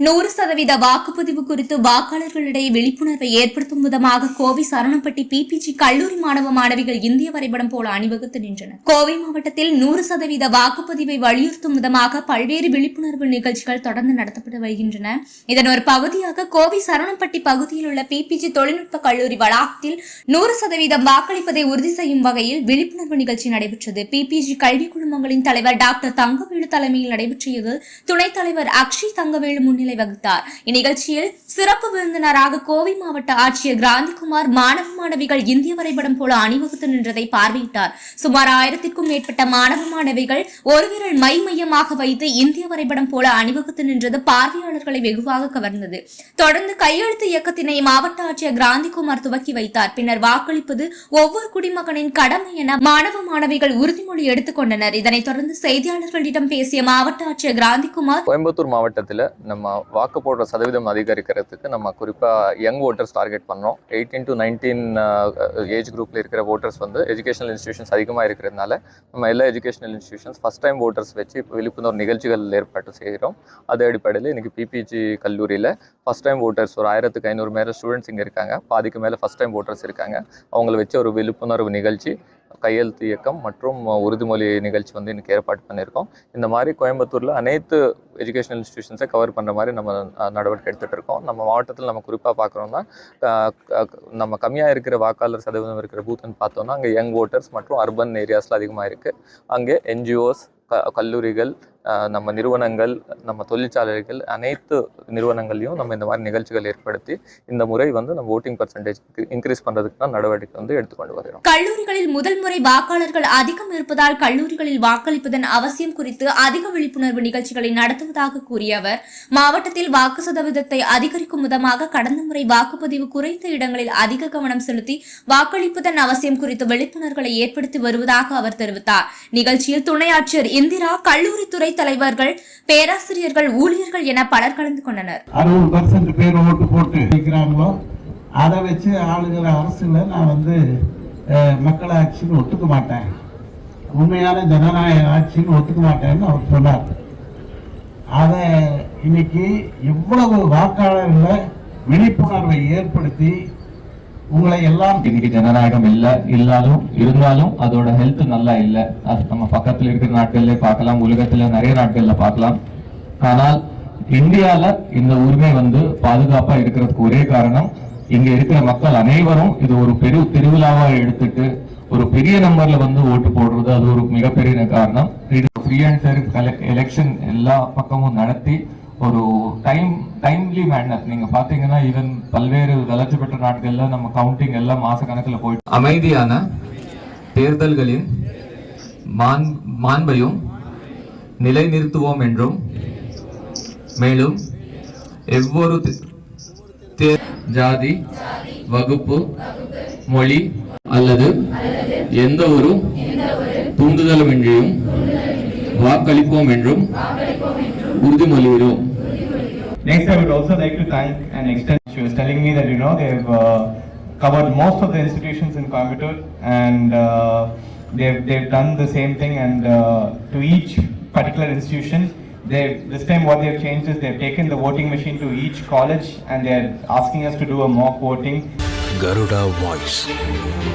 நூறு சதவீத வாக்குப்பதிவு குறித்து வாக்காளர்களிடையே விழிப்புணர்வை ஏற்படுத்தும் விதமாக கோவை சரணப்பட்டி பிபிஜி கல்லூரி மாணவ மாணவிகள் இந்திய வரைபடம் போல அணிவகுத்து நின்றனர். கோவை மாவட்டத்தில் நூறு சதவீத வாக்குப்பதிவை வலியுறுத்தும் விதமாக பல்வேறு விழிப்புணர்வு நிகழ்ச்சிகள் தொடர்ந்து நடத்தப்பட்டு வருகின்றன. இதன் ஒரு பகுதியாக கோவை சரணப்பட்டி பகுதியில் உள்ள பிபிஜி தொழில்நுட்ப கல்லூரி வளாகத்தில் நூறு சதவீதம் வாக்களிப்பதை உறுதி செய்யும் வகையில் விழிப்புணர்வு நிகழ்ச்சி நடைபெற்றது. பிபிஜி கல்வி குழுமங்களின் தலைவர் டாக்டர் தங்கவேலு தலைமையில் நடைபெற்ற இதில் துணைத் தலைவர் அக்ஷய் தங்கவேலு முன்னிலை வகித்தார். இந்நிகழ்ச்சியில் சிறப்பு விருந்தினராக கோவை மாவட்ட ஆட்சியர் கிராந்திகுமார் மாணவ மாணவிகள் இந்திய வரைபடம் போல அணிவகுத்து நின்றதை பார்வையிட்டார். சுமார் ஆயிரத்திற்கும் மேற்பட்ட மாணவ மாணவிகள் ஒருவிரல் மை மையமாக வைத்து இந்திய வரைபடம் போல அணிவகுத்து நின்றது பார்வையாளர்களை வெகுவாக கவர்ந்தது. தொடர்ந்து கையெழுத்து இயக்கத்தினை மாவட்ட ஆட்சியர் கிராந்திகுமார் துவக்கி வைத்தார். பின்னர் வாக்களிப்பது ஒவ்வொரு குடிமகனின் கடமை என மாணவ மாணவிகள் உறுதிமொழி எடுத்துக் கொண்டனர். இதனைத் தொடர்ந்து செய்தியாளர்களிடம் பேசிய மாவட்ட ஆட்சியர் கிராந்திகுமார் கோயம்புத்தூர் மாவட்டத்தில் நம்ம வாக்கு போடுற சதவீதம் பண்ணுறதுக்கு நம்ம குறிப்பாக யங் ஓட்டர்ஸ் டார்கெட் பண்ணோம். எயிட்டீன் டு நைன்டீன் ஏஜ் குரூப்பில் இருக்கிற ஓட்டர்ஸ் வந்து எஜுகேஷனல் இன்ஸ்டியூஷன்ஸ் அதிகமாக இருக்கிறதுனால நம்ம எல்லா educational institutions first time voters வச்சு இப்போ விழிப்புணர்வு நிகழ்ச்சிகள் ஏற்பாடு செய்கிறோம் அது அடிப்படையில் இன்றைக்கி பிபிஜி கல்லூரியில் ஃபஸ்ட் டைம் ஓட்டர்ஸ் ஒரு ஆயிரத்துக்கு ஐநூறு மேலே ஸ்டூடெண்ட்ஸ் இங்கே இருக்காங்க. பாதிக்கு மேலே ஃபஸ்ட் டைம் ஓட்டர்ஸ் இருக்காங்க. அவங்கள வச்சு ஒரு விழிப்புணர்வு நிகழ்ச்சி கையெழுத்து இயக்கம் மற்றும் உறுதிமொழி நிகழ்ச்சி வந்து இன்றைக்கி ஏற்பாடு பண்ணியிருக்கோம். இந்த மாதிரி கோயம்புத்தூரில் அனைத்து எஜுகேஷனல் இன்ஸ்டியூஷன்ஸை கவர் பண்ணுற மாதிரி நம்ம நடவடிக்கை எடுத்துகிட்டு இருக்கோம். நம்ம மாவட்டத்தில் நம்ம குறிப்பாக பார்க்குறோம்னா க- நம்ம கம்மியாக இருக்கிற வாக்காளர் சதவீதம் இருக்கிற பூத்துன்னு பார்த்தோம்னா அங்கே யங் ஓட்டர்ஸ் மற்றும் அர்பன் ஏரியாஸில் அதிகமாக இருக்குது அங்கே என்ஜிஓஸ் க கல்லூரிகள் நம்ம நிறுவனங்கள் நம்ம தொழிற்சாலைகள் அனைத்து நிறுவனங்களையும் நம்ம இந்த மாதிரி நிகழ்ச்சிகள் ஏற்படுத்தி இந்த முறை வந்து நம்ம ஓட்டிங் பர்சன்டேஜ் இன்க்ரீஸ் பண்றதுக்கு தான் நடவடிக்கை வந்து எடுத்துக்கொண்டு வருகிறோம். கல்லூரிகளில் முதல் முறை வாக்காளர்கள் அதிகம் இருப்பதால் கல்லூரிகளில் வாக்களிப்பதன் அவசியம் குறித்து அதிக விழிப்புணர்வு நிகழ்ச்சிகளை நடத்துவதாக கூறிய அவர் மாவட்டத்தில் வாக்கு சதவீதத்தை அதிகரிக்கும் விதமாக கடந்த முறை வாக்குப்பதிவு குறைந்த இடங்களில் அதிக கவனம் செலுத்தி வாக்களிப்பதன் அவசியம் குறித்து விழிப்புணர்வுகளை ஏற்படுத்தி வருவதாக அவர் தெரிவித்தார். நிகழ்ச்சியில் துணை ஆட்சியர் இந்திரா கல்லூரி துறை தலைவர்கள் பேராசிரியர்கள் ஊழியர்கள் என பலர் கலந்து கொண்டனர். அறுபது பர்சன்ட் பேர் ஓட்டு போட்டு வைக்கிறாங்களோ அதை வச்சு ஆளுகிற அரசுல நான் வந்து அஹ், மக்களாட்சின்னு ஒத்துக்க மாட்டேன். உண்மையான ஜனநாயக ஆட்சின்னு ஒத்துக்க மாட்டேன்னு அவர் சொன்னார். அதை இன்னைக்கு இவ்வளவு வாக்காளர்களை விழிப்புணர்வை ஏற்படுத்தி உங்களை எல்லாம் இன்னைக்கு ஜனநாயகம் இல்லை இல்லாலும் இருந்தாலும் அதோட ஹெல்த் நல்லா இல்லை. அது நம்ம பக்கத்துல இருக்கிற நாட்கள்ல பார்க்கலாம் உலகத்துல நிறைய நாட்கள்ல பார்க்கலாம். ஆனால் இந்தியால இந்த உரிமை வந்து பாதுகாப்பா இருக்கிறதுக்கு ஒரே காரணம் இங்க இருக்கிற மக்கள் அனைவரும் இது ஒரு பெரு திருவிழாவா எடுத்துட்டு ஒரு பெரிய நம்பர்ல வந்து ஓட்டு போடுறது அது ஒரு மிகப்பெரிய காரணம். இது ஃப்ரீ அண்ட் ஃபேர் எலெக்ஷன் எல்லா பக்கமும் நடத்தி ஒரு டைம் டைம்லி மேனர் நீங்க பாத்தீங்கன்னா ஈவன் பல்வேறு வளர்ச்சி பெற்ற நாட்கள்ல நம்ம கவுண்டிங் எல்லாம் மாச கணக்குல போயிட்டு அமைதியான தேர்தல்களின் மான் மாண்பையும் நிலைநிறுத்துவோம் என்றும் மேலும் எவ்வொரு ஜாதி வகுப்பு மொழி அல்லது எந்த ஒரு தூண்டுதலுமின்றியும் வாக்களிப்போம் என்றும் Next, I would also like to thank and extend. She was telling me that you know they've uh, covered most of the institutions in Coimbatore, and uh, they've they've done the same thing. And uh, to each particular institution, they this time what they've changed is they've taken the voting machine to each college, and they're asking us to do a mock voting. Garuda Voice.